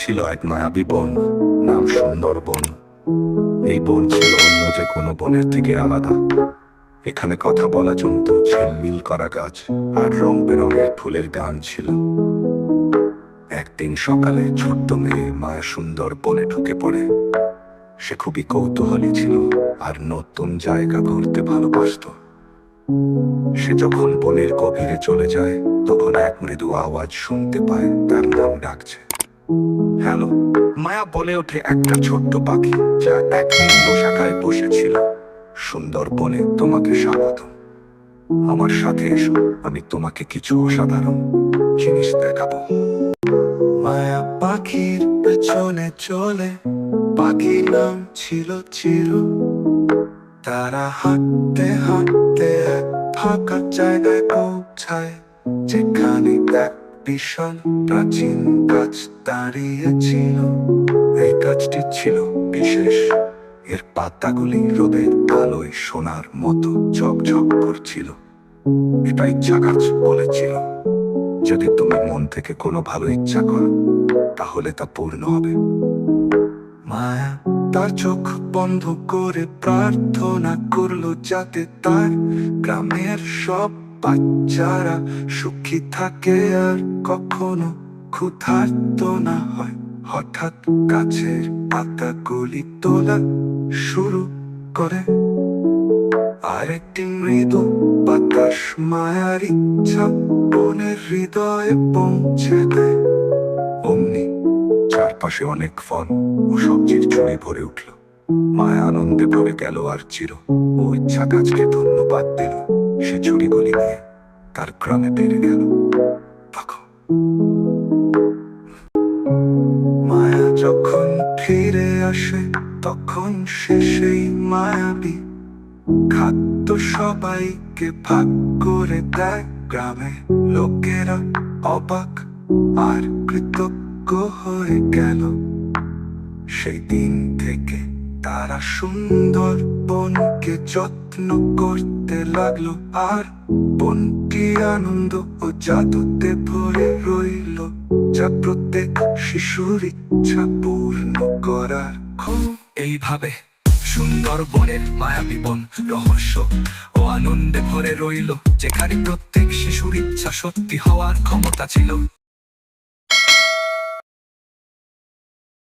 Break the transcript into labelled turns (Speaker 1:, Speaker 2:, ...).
Speaker 1: ছিল এক মায়াবী বন, নাম সুন্দরবন এই বন ছিল অন্য যে কোনো বনের থেকে আলাদা। এখানে কথা বলা জন্তু ঝিলমিল করা গাছ আর রং বেরঙের ফুলের গান ছিল। একদিন সকালে ছোট্ট মেয়ে মায়া সুন্দর বনে ঢুকে পড়ে। সে খুবই কৌতূহলী ছিল আর নতুন জায়গা ঘুরতে ভালোবাসতো। সে যখন বনের গভীরে চলে যায়, তখন এক মৃদু আওয়াজ শুনতে পায় তার নাম ডাকছে। হ্যালো, মায়া বলে ওঠে একটা ছোট্ট পাখি যা এক নিম্ন শাখায় বসেছিল। সুন্দর বনে তোমাকে স্বাগত। আমার সাথে এসো, আমি তোমাকে কিছু অসাধারণ জিনিস দেখাবো। মায়া পাখির পেছনে চলে পাখির নাম ছিল চিরু। তারা হাঁটতে হাঁটতে এক ফাঁকা জায়গায় পৌঁছায়, যেখানে এক বিশাল প্রাচীন গাছ দাঁড়িয়েছিল এই গাছটি ছিল বিশেষ। এর পাতাগুলি রোদের আলোয় সোনার মতো ঝকঝক করছিল। এটা ইচ্ছা গাছ বলেছিল। যদি তুমি মন থেকে কোনো ভালো ইচ্ছা করো, তাহলে তা পূর্ণ হবে। মায়া তার চোখ বন্ধ করে প্রার্থনা করল যাতে তার গ্রামের সব বাচ্চারা সুখী থাকে আর কখনো ক্ষুধার্ত না হয়। হঠাৎ গাছের পাতাগুলি তোলা শুরু করে। আরেকটি মৃদু বাতাস মায়ার ইচ্ছা বনের হৃদয়ে পৌঁছে দেয়। অমনি চারপাশে অনেক ফল ও সবজির ঝুড়ি ভরে উঠল। মায়া আনন্দে ভরে গেল আর চির। ও ইচ্ছা গাছকে ধন্যবাদ দিল। সে ঝুড়িগুলি নিয়ে তার গ্রামে বেড়ে গেল। মায়া যখন ফিরে আসে, তখন সে সেই মায়াবী। খাদ্য সবাইকে ভাগ করে দেয় গ্রামে। লোকেরা অবাক আর কৃতজ্ঞ হয়ে গেল। সেই দিন থেকে তারা সুন্দর বনকে যত্ন করতে লাগল, আর বনটি আনন্দ ও জাদুতে ভরে রইল। যা প্রত্যেক শিশুর ইচ্ছা পূর্ণ করার এইভাবে সুন্দর বনের মায়াবী বন, রহস্য ও আনন্দে ভরে রইল, যেখানে প্রত্যেক শিশুর ইচ্ছা সত্যি হওয়ার ক্ষমতা ছিল।